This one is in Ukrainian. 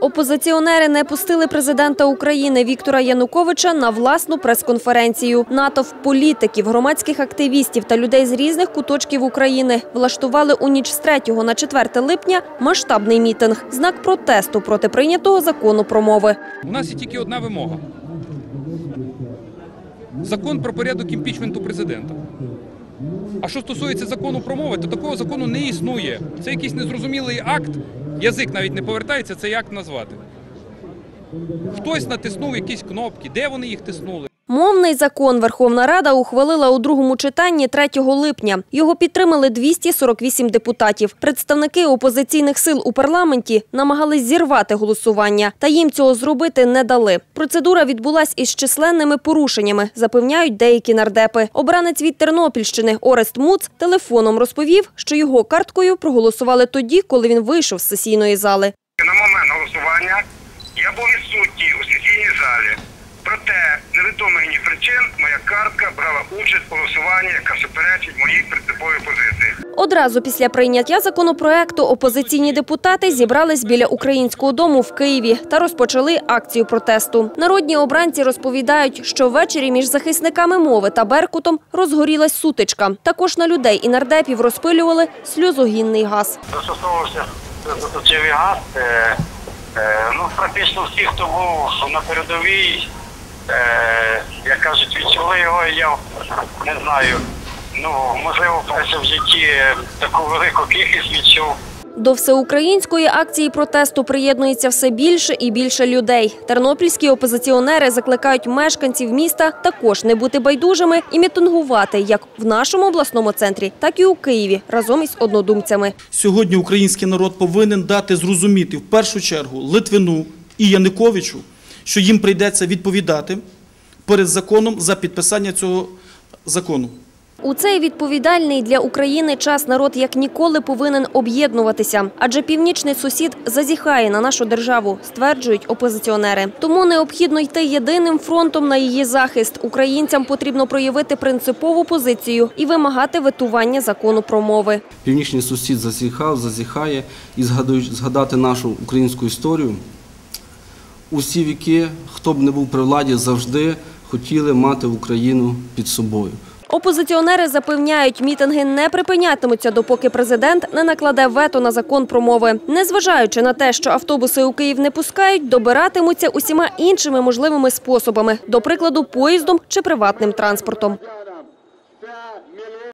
Опозиціонери не пустили президента України Віктора Януковича на власну прес-конференцію. Натовп політиків, громадських активістів та людей з різних куточків України влаштували у ніч з 3 на 4 липня масштабний мітинг – знак протесту проти прийнятого закону про мови. У нас є тільки одна вимога. Закон про порядок імпічменту президента. А що стосується закону про мови, то такого закону не існує. Це якийсь незрозумілий акт. Язик навіть не повертається цей акт назвати. Хтось натиснув якісь кнопки, де вони їх тиснули? Мовний закон Верховна Рада ухвалила у другому читанні 3 липня. Його підтримали 248 депутатів. Представники опозиційних сил у парламенті намагались зірвати голосування, та їм цього зробити не дали. Процедура відбулась із численними порушеннями, запевняють деякі нардепи. Обранець від Тернопільщини Орест Муц телефоном розповів, що його карткою проголосували тоді, коли він вийшов з сесійної зали. На момент голосування я був відсутній у сесійній залі. Проте, невідомих причин, моя картка брала участь у голосуванні, яка суперечить моїй принциповій позиції. Одразу після прийняття законопроекту опозиційні депутати зібрались біля українського дому в Києві та розпочали акцію протесту. Народні обранці розповідають, що ввечері між захисниками мови та Беркутом розгорілась сутичка. Також на людей і нардепів розпилювали сльозогінний газ. Застосовувався заточивий газ. Е, е, ну, практично всі, хто був на передовій, е, як кажуть, відчули його, я не знаю. Ну, можливо, вперше в житті таку велику кількість відчув. До всеукраїнської акції протесту приєднується все більше і більше людей. Тернопільські опозиціонери закликають мешканців міста також не бути байдужими і мітингувати як в нашому обласному центрі, так і у Києві разом із однодумцями. Сьогодні український народ повинен дати зрозуміти в першу чергу Литвину і Януковичу, що їм прийдеться відповідати перед законом за підписання цього закону. У цей відповідальний для України час народ як ніколи повинен об'єднуватися, адже північний сусід зазіхає на нашу державу, стверджують опозиціонери. Тому необхідно йти єдиним фронтом на її захист. Українцям потрібно проявити принципову позицію і вимагати ветування закону про мови. Північний сусід зазіхав, зазіхає і згадують- згадати нашу українську історію. Усі віки, хто б не був при владі, завжди хотіли мати Україну під собою. Опозиціонери запевняють, мітинги не припинятимуться, допоки президент не накладе вето на закон про мови. Незважаючи на те, що автобуси у Київ не пускають, добиратимуться усіма іншими можливими способами, до прикладу, поїздом чи приватним транспортом.